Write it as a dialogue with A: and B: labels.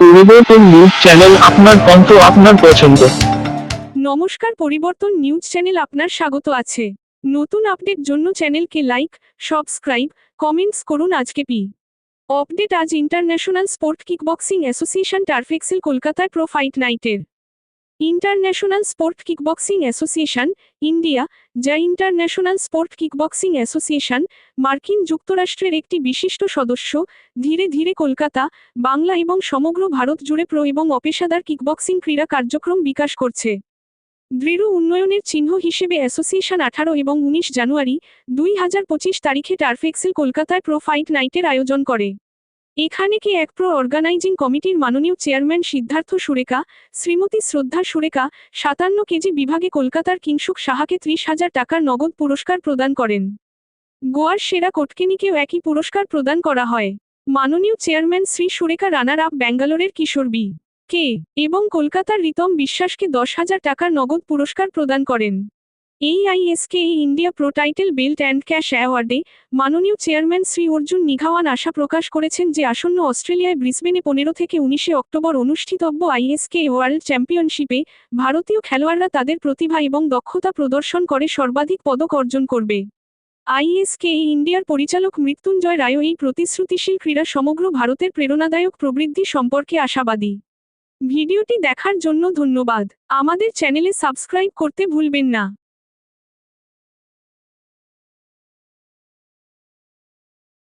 A: পরিবর্তন news channel আপনার কণ্ঠ আপনার পছন্দ।
B: নমস্কার, পরিবর্তন নিউজ চ্যানেল আপনার স্বাগত আছে। নতুন আপডেট জন্য চ্যানেলকে লাইক, সাবস্ক্রাইব, কমেন্টস করুন আজকে পি। আপডেট আজ ইন্টারন্যাশনাল স্পোর্ট কিকবক্সিং অ্যাসোসিয়েশন টার্ফেক্সেল কলকাতায় pro fight নাইটের। International sport kickboxing association, India, যা ইন্টারন্যাশনাল স্পোর্ট কিকবক্সিং অ্যাসোসিয়েশন, মার্কিন যুক্তরাষ্ট্রের একটি বিশিষ্ট সদস্য, ধীরে ধীরে কলকাতা, বাংলা এবং সমগ্র ভারত জুড়ে প্রো এবং অপেশাদার কিকবক্সিং ক্রীড়া কার্যক্রম বিকাশ করছে। দৃঢ় উন্নয়নের চিহ্ন হিসেবে অ্যাসোসিয়েশন আঠারো এবং উনিশ জানুয়ারি, দুই হাজার পঁচিশ তারিখে টার্ফেক্সেল কলকাতায় প্রো ফাইট নাইটের আয়োজন করে। এখানে কি এক প্রো অর্গানাইজিং কমিটির মাননীয় চেয়ারম্যান সিদ্ধার্থ সুরেকা শ্রীমতী শ্রদ্ধা সুরেকা সাতান্ন কেজি বিভাগে কলকাতার কিংসুক সাহাকে ত্রিশ হাজার টাকার নগদ পুরস্কার প্রদান করেন। গোয়ার সেরা কোটকেনিকেও একই পুরস্কার প্রদান করা হয়। মাননীয় chairman Shri Sureka runner up ব্যাঙ্গালোরের কিশোর বি কে এবং কলকাতার রিতম বিশ্বাসকে দশ হাজার টাকার নগদ পুরস্কার প্রদান করেন। এই আইএসকে এই India pro title belt and cash অ্যাওয়ার্ডে মাননীয় চেয়ারম্যান শ্রী অর্জুন নিঘাওয়ান আশা প্রকাশ করেছেন যে আসন্ন অস্ট্রেলিয়ায় ব্রিসবেনে পনেরো থেকে উনিশে অক্টোবর অনুষ্ঠিতব্য আইএসকে ওয়ার্ল্ড চ্যাম্পিয়নশিপে ভারতীয় খেলোয়াড়রা তাদের প্রতিভা এবং দক্ষতা প্রদর্শন করে সর্বাধিক পদক অর্জন করবে। আইএসকে ইন্ডিয়ার পরিচালক মৃত্যুঞ্জয় রায় এই প্রতিশ্রুতিশীল ক্রীড়া সমগ্র ভারতের প্রেরণাদায়ক প্রবৃদ্ধি সম্পর্কে আশাবাদী। ভিডিওটি দেখার জন্য ধন্যবাদ। আমাদের চ্যানেলে সাবস্ক্রাইব করতে ভুলবেন না।